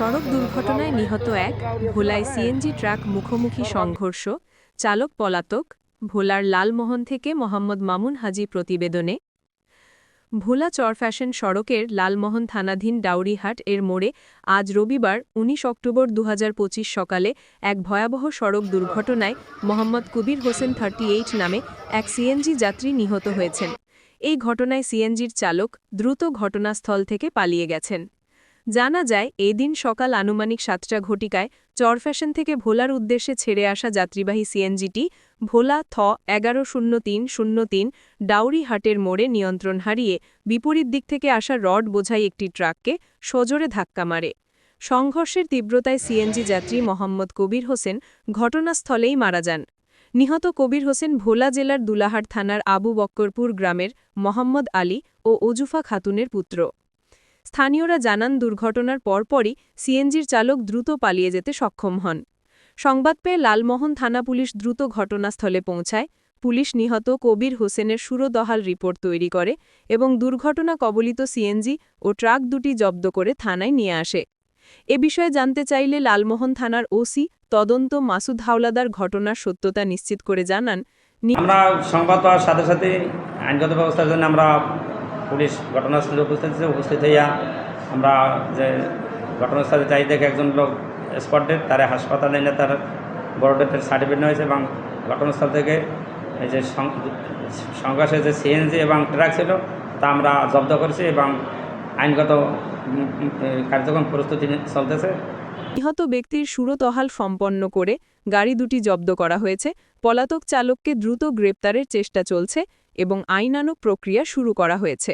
সড়ক দুর্ঘটনায় নিহত এক ভোলায় সিএনজি ট্রাক মুখোমুখি সংঘর্ষ, চালক পলাতক, ভোলার লালমোহন থেকে মোহাম্মদ মামুন হাজি প্রতিবেদনে। ভোলা চরফ্যাশন সড়কের লালমোহন থানাধীন ডাউরিহাট এর মোড়ে আজ রবিবার ১৯ অক্টোবর দু হাজার পঁচিশ সকালে এক ভয়াবহ সড়ক দুর্ঘটনায় মোহাম্মদ কবির হোসেন থার্টি নামে এক সিএনজি যাত্রী নিহত হয়েছেন। এই ঘটনায় সিএনজির চালক দ্রুত ঘটনাস্থল থেকে পালিয়ে গেছেন। জানা যায় এই দিন সকাল আনুমানিক সাতটা ঘটিকায় চরফ্যাশন থেকে ভোলার উদ্দেশ্যে ছেড়ে আসা যাত্রীবাহী সিএনজিটি ভোলা থ এগারো শূন্য তিন শূন্য তিন ডাউরিহাটের মোড়ে নিয়ন্ত্রণ হারিয়ে বিপরীত দিক থেকে আসা রড বোঝাই একটি ট্রাককে সজোরে ধাক্কা মারে। সংঘর্ষের তীব্রতায় সিএনজি যাত্রী মোহাম্মদ কবির হোসেন ঘটনাস্থলেই মারা যান। নিহত কবির হোসেন ভোলা জেলার দুলাহাট থানার আবু বক্করপুর গ্রামের মোহাম্মদ আলী ও ওজুফা খাতুনের পুত্র। স্থানীয়রা জানান, দুর্ঘটনার পরপরই সিএনজির চালক দ্রুত পালিয়ে যেতে সক্ষম হন। সংবাদ পেয়ে লালমোহন থানা পুলিশ দ্রুত ঘটনাস্থলে পৌঁছায়। পুলিশ নিহত কবির হোসেনের সুরদহাল রিপোর্ট তৈরি করে এবং দুর্ঘটনা কবলিত সিএনজি ও ট্রাক দুটি জব্দ করে থানায় নিয়ে আসে। এ বিষয়ে জানতে চাইলে লালমোহন থানার ওসি তদন্ত মাসুদ হাওলাদার ঘটনার সত্যতা নিশ্চিত করে জানান। আমরা সংবাদ পাওয়ার সাথে সাথে আইনগত ব্যবস্থার জন্য আমরা পুলিশ ঘটনাস্থলে উপস্থিত ছিল উপস্থিত হইয়া আমরা যে ঘটনাস্থলে যাই দেখে একজন লোক স্পট ডেট তারা হাসপাতালে এনে তার বড় ডেটের সার্টিফিকেট হয়েছে এবং ঘটনাস্থল থেকে এই যে সংঘর্ষে যে সিএনজি এবং ট্রাক ছিল, তা আমরা জব্দ করেছি এবং আইনগত কার্যক্রম প্রস্তুতি চলতেছে। নিহত ব্যক্তির সুরতহাল সম্পন্ন করে গাড়ি দুটি জব্দ করা হয়েছে। পলাতক চালককে দ্রুত গ্রেপ্তারের চেষ্টা চলছে। এবং আইনানুগ প্রক্রিয়া শুরু করা হয়েছে।